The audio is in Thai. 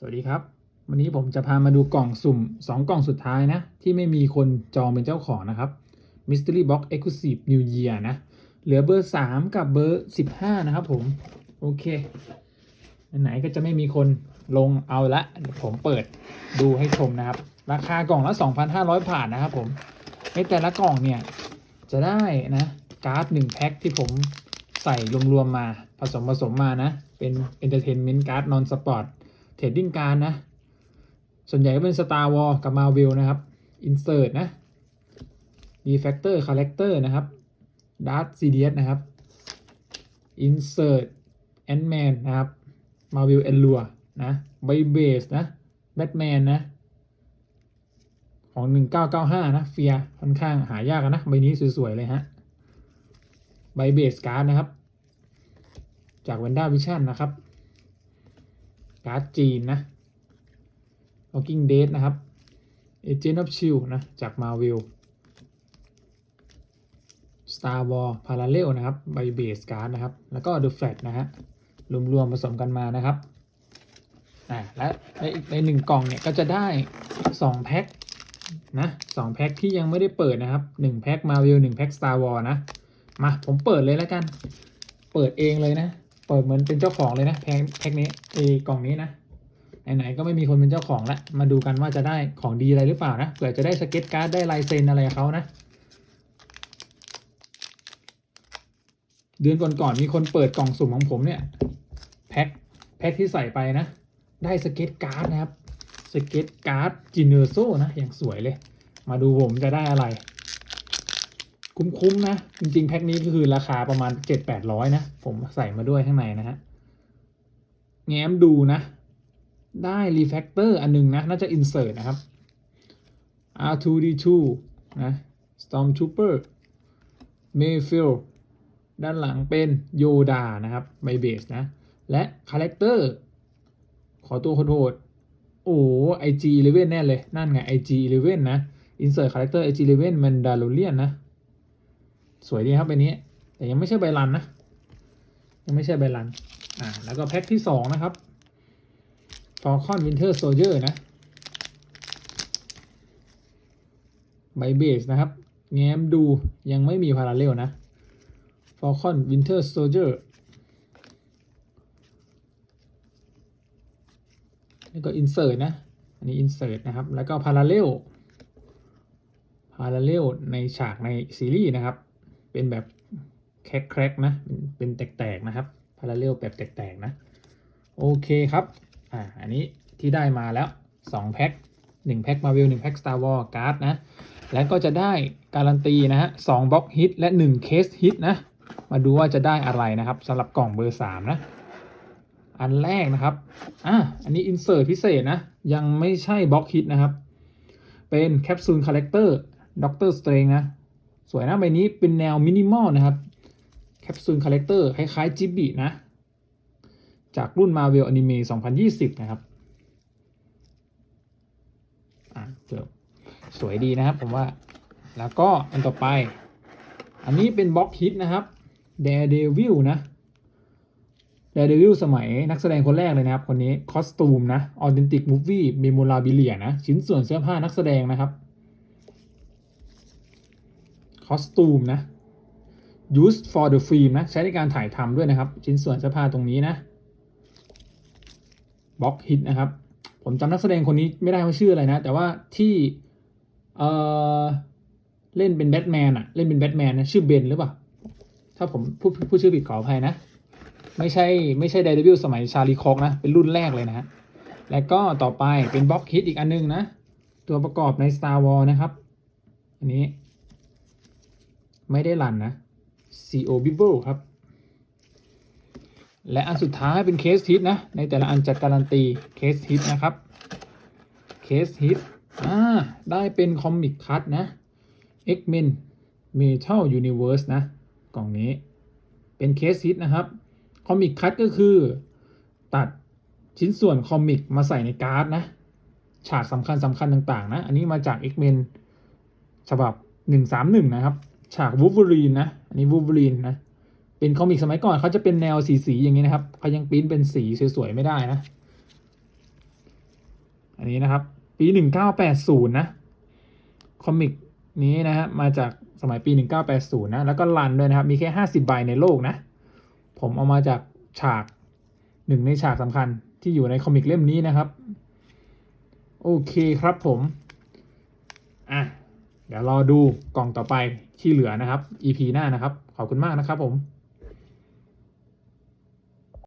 สวัสดีครับ วันนี้ผมจะพามาดูกล่องสุ่ม 2 กล่องสุดท้ายนะ ที่ไม่มีคนจองเป็นเจ้าของนะครับ Mystery Box Exclusive New Year นะ เหลือเบอร์ 3 กับเบอร์ 15 นะครับผม โอเค ไหนก็จะไม่มีคนลงเอาละเดี๋ยวผมเปิดดูให้ชมนะครับ ราคากล่องละ 2,500ผ่านนะครับผม ในแต่ละกล่องเนี่ย จะได้นะการ์ด1แพ็คที่ผมใส่รวมๆมาผสมผสมมานะ เป็น Entertainment Card Non Sport เทรดดิ้งการนะ ส่วนใหญ่ก็เป็น Star Wars กับ Marvel นะครับ Insert นะ Refactor Character นะครับ Darth Sidious นะครับ Insert Ant-Man นะครับ Marvel e n l u r e นะ b y b a s e นะ Batman นะ ของ 1995 นะ เฟียค่อนข้างหายากนะ ใบนี้สวย ๆ เลยฮะ b y b a s e Card นะครับ จาก Wanda Vision นะครับ การ์ดจีนนะ Walking Dead นะครับ Agent of Shield นะ จาก Marvel Star Wars Parallel นะครับใบเบสการ์ดนะครับ แล้วก็ The Flash นะฮะ รวมๆผสมกันมานะครับอ่าและในอีกในหนึ่งกล่องเนี่ยก็จะได้ 2 แพ็คนะสองแพ็คที่ยังไม่ได้เปิดนะครับ 1 แพ็ค Marvel 1แพ็ค Star Wars นะ มา ผมเปิดเลยแล้วกัน เปิดเองเลยนะ เปิดเหมือนเป็นเจ้าของเลยนะแพ็คแพ็คนี้เอกล่องนี้นะไหนๆก็ไม่มีคนเป็นเจ้าของล้วมาดูกันว่าจะได้ของดีอะไรหรือเปล่านะเผื่อจะได้สเก็ตการ์ดได้ลายเซ็นอะไรเขานะ เดือนก่อนๆมีคนเปิดกล่องสุ่มของผมเนี่ยแพ็คแพ็คที่ใส่ไปนะ ได้สเก็ตการ์ดนะครับสเก็ตการ์ดจินเนอร์โซนะอย่างสวยเลย มาดูผมจะได้อะไร คุ้มๆนะ จริงๆ แพ็คนี้ก็คือราคาประมาณ7-800นะ ผมใส่มาด้วยข้างในนะฮะ แง้มดูนะ ได้รีแฟกเตอร์อันหนึงนะ น่าจะอินเสิร์ตนะครับ R2D2 นะ Stormtrooper Mayfield ด้านหลังเป็นโยดานะครับไบเบสนะ และคาแรคเตอร์ ขอตัวโหดโอ้ IG11 แน่เลย นั่นไง IG11 นะ Insert Character IG11 Mandalorian นะ สวยดีครับใบนี้ แต่ยังไม่ใช่ใบรันนะ ยังไม่ใช่ใบรัน อ่า แล้วก็แพ็คที่สองนะครับ Falcon Winter Soldier นะ ใบเบสนะครับ แง้มดูยังไม่มีพาราเรลนะ Falcon Winter Soldier แล้วก็ Insert นะ อันนี้ Insert นะครับ แล้วก็ Parallel Parallel ในฉากในซีรีส์นะครับ เป็นแบบแครกๆนะ เป็นแตกๆนะครับ Parallel แบบแตกๆนะ โอเคครับ อ่า อันนี้ที่ได้มาแล้ว 2 แพ็ค1แพ็ค Marvel 1แพ็ค Star Wars การ์ดนะ แล้วก็จะได้การันตีนะฮะ2บล็อกฮิตและ 1 เคสฮิตนะ มาดูว่าจะได้อะไรนะครับสำหรับกล่องเบอร์ 3 นะ อันแรกนะครับ อะอันนี้อินเสิร์ตพิเศษนะ ยังไม่ใช่บล็อกฮิตนะครับ เป็นแคปซูลคาแรคเตอร์ด็อกเตอร์สเตรงนะ สวยนะใบนี้เป็นแนวมินิมอลนะครับแคปซูลคาแรคเตอร์คล้ายๆจิบบินะ จากรุ่น Marvel Anime 2020 นะครับอะเกือบสวยดีนะครับผมว่า แล้วก็อันต่อไป อันนี้เป็นบล็อกฮิตนะครับ Daredevil นะ Daredevil สมัยนักแสดงคนแรกเลยนะครับ คนนี้คอสตูมนะ Authentic Movie Memorabilia นะ ชิ้นส่วนเสื้อผ้านักแสดงนะครับ คอสตูมนะ used for the film นะ ใช้ในการถ่ายทำด้วยนะครับ ชิ้นส่วนเสื้อผ้าตรงนี้นะบ็อกฮิตนะครับ ผมจำนักแสดงคนนี้ไม่ได้ว่าชื่ออะไรนะ แต่ว่าที่เออเล่นเป็นแบทแมนอะเล่นเป็นแบทแมนนะชื่อเบนหรือเปล่า ถ้าผมพูดพูดชื่อผิดขออภัยนะ ไม่ใช่ไม่ใช่ไดเดวิลสมัยชาลีคอกนะ เป็นรุ่นแรกเลยนะฮะแล้วก็ต่อไปเป็นบ็อกฮิตอีกอันนึงนะ ตัวประกอบใน Star Wars นะครับ อันนี้ ไม่ได้รันนะ CO b i b b l e ครับ และอันสุดท้ายเป็นเคสฮิตนะ ในแต่ละอันจะการันตีเคสฮิตนะครับเคสฮิตอ่าได้เป็นคอมิกคัตนะ X-Men Metal Universe นะ กล่องนี้เป็นเคสฮิตนะครับ คอมิกคัตก็คือตัดชิ้นส่วนคอมิกมาใส่ในการ์ดนะ ฉากสำคัญสำคัญต่าง ๆ นะ อันนี้มาจาก X-Men ฉบับ 131 นะครับ ฉากวูฟเวอรีนนะอันนี้วูฟเวอรีนนะเป็นคอมิกสมัยก่อนเขาจะเป็นแนวสีๆอย่างนี้นะครับเขายังปริ้นเป็นสีสวยๆไม่ได้นะ อันนี้นะครับ ปีหนึ่งเก้าแปดศูนย์นะคอมิกนี้นะฮะมาจากสมัยปี 1980 นะ แล้วก็รันด้วยนะครับ มีแค่ 50 ใบในโลกนะ ผมเอามาจากฉากหนึ่งในฉากสำคัญที่อยู่ในคอมิกเล่มนี้นะครับ โอเคครับผม เดี๋ยวรอดูกล่องต่อไปที่เหลือนะครับ EP หน้านะครับ ขอบคุณมากนะครับผม